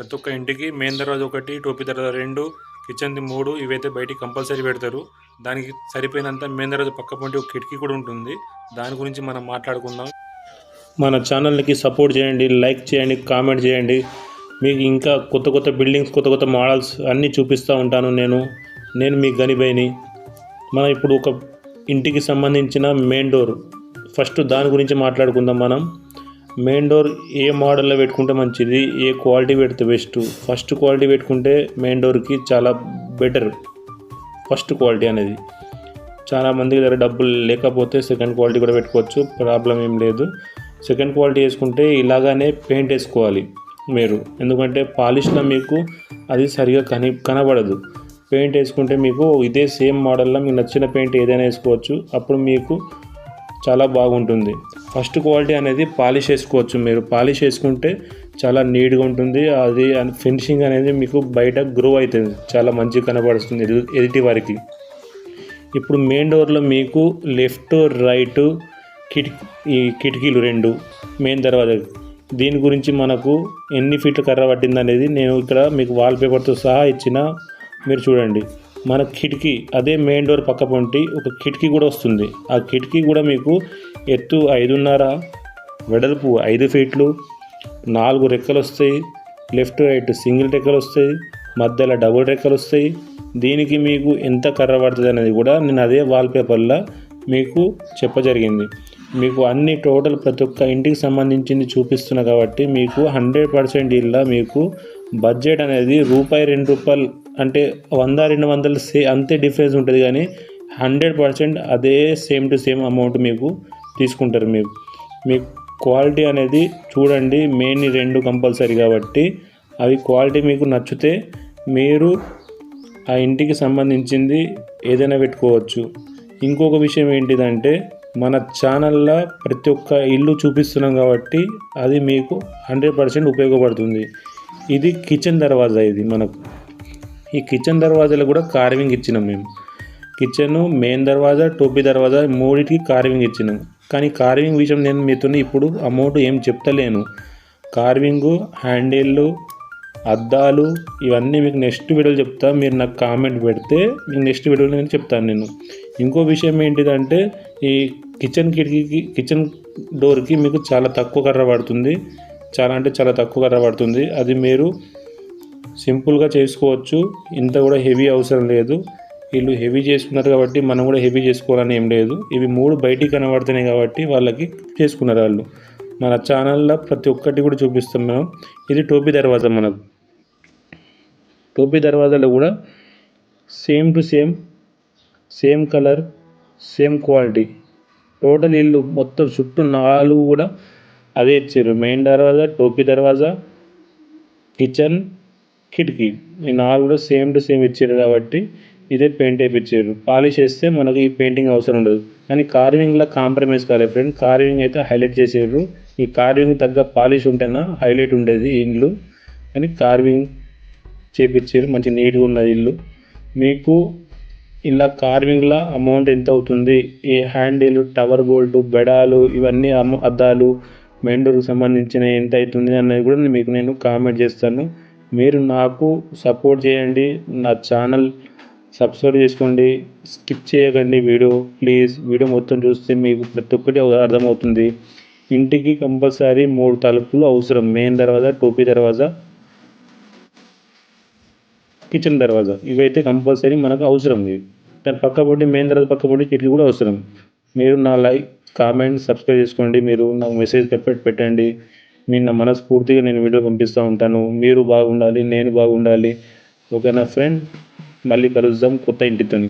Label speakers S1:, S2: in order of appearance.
S1: ప్రతి ఒక్క ఇంటికి మెయిన్ దర్వాజ ఒకటి టోపీ దర్వాజ రెండు కిచెన్ది మూడు ఇవైతే బయటికి కంపల్సరీ పెడతారు. దానికి సరిపోయినంత మెయిన్ దర్వాజ పక్క పొంటి ఒక కిటికీ కూడా ఉంటుంది. దాని గురించి మనం మాట్లాడుకుందాం. మన ఛానల్కి సపోర్ట్ చేయండి లైక్ చేయండి కామెంట్ చేయండి. మీకు ఇంకా కొత్త కొత్త బిల్డింగ్స్ కొత్త కొత్త మోడల్స్ అన్నీ చూపిస్తూ ఉంటాను నేను. నేను మీ గనిబైని మనం ఇప్పుడు ఒక ఇంటికి సంబంధించిన మెయిన్ డోర్. ఫస్ట్ దాని గురించి మాట్లాడుకుందాం మనం. మెయిన్ డోర్ ఏ మోడల్లో పెట్టుకుంటే మంచిది ఏ క్వాలిటీ పెడితే బెస్ట్ ఫస్ట్ క్వాలిటీ పెట్టుకుంటే మెయిన్ డోర్కి చాలా బెటర్ ఫస్ట్ క్వాలిటీ అనేది. చాలా దగ్గర డబ్బులు లేకపోతే సెకండ్ క్వాలిటీ కూడా పెట్టుకోవచ్చు ప్రాబ్లం ఏం లేదు. సెకండ్ క్వాలిటీ వేసుకుంటే ఇలాగానే పెయింట్ వేసుకోవాలి మీరు. ఎందుకంటే పాలిష్లో మీకు అది సరిగా కని కనబడదు. పెయింట్ వేసుకుంటే మీకు ఇదే సేమ్ మోడల్లో మీకు నచ్చిన పెయింట్ ఏదైనా వేసుకోవచ్చు. అప్పుడు మీకు చాలా బాగుంటుంది. ఫస్ట్ క్వాలిటీ అనేది పాలిష్ వేసుకోవచ్చు మీరు. పాలిష్ వేసుకుంటే చాలా నీట్గా ఉంటుంది. అది ఫినిషింగ్ అనేది మీకు బయట గ్రో అవుతుంది. చాలా మంచిగా కనబడుతుంది ఎదు- ఎదుటి వారికి. ఇప్పుడు మెయిన్ డోర్లో మీకు లెఫ్ట్ రైట్ కిటికీ ఈ కిటికీలు రెండు మెయిన్ దర్వాజా. దీని గురించి మనకు ఎన్ని ఫీట్లు కర్ర పట్టింది అనేది నేను ఇక్కడ మీకు వాల్ పేపర్తో సహా ఇచ్చిన మీరు చూడండి. మన కిటికీ అదే మెయిన్ డోర్ పక్క పొంటి ఒక కిటికీ కూడా వస్తుంది. ఆ కిటికీ కూడా మీకు ఎత్తు ఐదున్నర వెడల్పు ఐదు ఫీట్లు నాలుగు రెక్కలు వస్తాయి లెఫ్ట్ రైట్ సింగిల్ రెక్కలు వస్తాయి మధ్యలో డబుల్ రెక్కలు వస్తాయి దీనికి మీకు ఎంత కర్ర పడుతుంది అనేది కూడా నేను అదే వాల్పేపర్లో మీకు చెప్పజరిగింది. మీకు అన్ని టోటల్ ప్రతి ఒక్క ఇంటికి సంబంధించింది చూపిస్తున్నా కాబట్టి మీకు హండ్రెడ్ పర్సెంట్ ఇలా మీకు బడ్జెట్ అనేది రూపాయి రెండు రూపాయలు అంటే వంద రెండు వందలు సే అంతే డిఫరెన్స్ ఉంటుంది కానీ హండ్రెడ్ పర్సెంట్ అదే సేమ్ టు సేమ్ అమౌంట్ మీకు తీసుకుంటారు మీకు మీకు క్వాలిటీ అనేది చూడండి మెయిన్ రెండు కంపల్సరీ కాబట్టి అవి క్వాలిటీ మీకు నచ్చితే మీరు ఆ ఇంటికి సంబంధించింది ఏదైనా పెట్టుకోవచ్చు. ఇంకొక విషయం ఏంటిదంటే మన ఛానల్లో ప్రతి ఒక్క ఇల్లు చూపిస్తున్నాం కాబట్టి అది మీకు హండ్రెడ్ పర్సెంట్ ఉపయోగపడుతుంది. ఇది కిచెన్ దర్వాజా ఇది మనకు. ఈ కిచెన్ దర్వాజాలు కూడా కార్వింగ్ ఇచ్చినాం మేము. కిచెన్ మెయిన్ దర్వాజా టోపీ దర్వాజా మూడింటికి కార్వింగ్ ఇచ్చినాం. కానీ కార్వింగ్ విషయం నేను మీతో ఇప్పుడు అమౌంట్ ఏం చెప్తలేను. కార్వింగు హ్యాండిళ్ళు అద్దాలు ఇవన్నీ మీకు నెక్స్ట్ వీడియోలో చెప్తా. మీరు నాకు కామెంట్ పెడితే మీకు నెక్స్ట్ వీడియోలో నేను చెప్తాను నేను. ఇంకో విషయం ఏంటిదంటే ఈ కిచెన్ కిటికీకి కిచెన్ డోర్కి మీకు చాలా తక్కువ కర్ర పడుతుంది. చాలా అంటే చాలా తక్కువ కర్ర పడుతుంది. అది మీరు సింపుల్గా చేసుకోవచ్చు. ఇంత కూడా హెవీ అవసరం లేదు. వీళ్ళు హెవీ చేసుకున్నారు కాబట్టి మనం కూడా హెవీ చేసుకోవాలని ఏం లేదు. ఇవి మూడు బయటికి కనబడుతున్నాయి కాబట్టి వాళ్ళకి చేసుకున్నారు వాళ్ళు. మన ఛానల్లో ప్రతి ఒక్కటి కూడా చూపిస్తాం మనం. ఇది టోపీ దర్వాజా మనకు టోపీ దర్వాజాలో కూడా same to same same colour same quality. Total ఇల్లు మొత్తం చుట్టూ నాలుగు కూడా అదే ఇచ్చారు. మెయిన్ దర్వాజా టోపీ దర్వాజా కిచెన్ కిటికీ. ఈ నాలుగు కూడా సేమ్ టు సేమ్ ఇచ్చారు కాబట్టి ఇదే పెయింట్ వేయించారు పాలిష్ వేస్తే మనకి ఈ పెయింటింగ్ అవసరం ఉండదు. కానీ కార్వింగ్లో కాంప్రమైజ్ కాలేదు ఫ్రెండ్ కార్వింగ్ అయితే హైలైట్ చేసారు. ఈ కార్వింగ్ తగ్గ పాలిష్ ఉంటేనా హైలైట్ ఉండేది ఇల్లు. కానీ కార్వింగ్ చేపించారు మంచి నీట్గా ఉన్నది ఇల్లు. మీకు ఇలా కార్వింగ్లో అమౌంట్ ఎంత అవుతుంది? ఈ హ్యాండిల్ టవర్ బోల్ట్ బెడాలు ఇవన్నీ అమ్మ అద్దాలు మెండూర్కి సంబంధించిన ఎంత అవుతుంది అనేది కూడా మీకు నేను కామెంట్ చేస్తాను. మీరు నాకు సపోర్ట్ చేయండి నా ఛానల్ సబ్స్క్రైబ్ చేసుకోండి స్కిప్ చేయకండి వీడియో. ప్లీజ్ వీడియో మొత్తం చూస్తే మీకు ప్రతి ఒక్కటి అర్థమవుతుంది. ఇంటికి కంపల్సరీ మూడు తలుపులు అవసరం. మెయిన్ దర్వాజా టోపీ దర్వాజా కిచెన్ దర్వాజా. ఇవైతే కంపల్సరీ మనకు అవసరం. ఇవి దాని పక్క మెయిన్ దర్వాజా పక్క చెట్లు కిటికీ కూడా అవసరం. మీరు నా లైక్ కామెంట్ సబ్స్క్రైబ్ చేసుకోండి. మీరు నాకు మెసేజ్ పెట్టండి. నిన్న మనస్ఫూర్తిగా నేను వీడియో పంపిస్తూ ఉంటాను. మీరు బాగుండాలి నేను బాగుండాలి. ఓకేనా ఫ్రెండ్ మళ్ళీ కలుద్దాం కొత్త ఇంటితోని.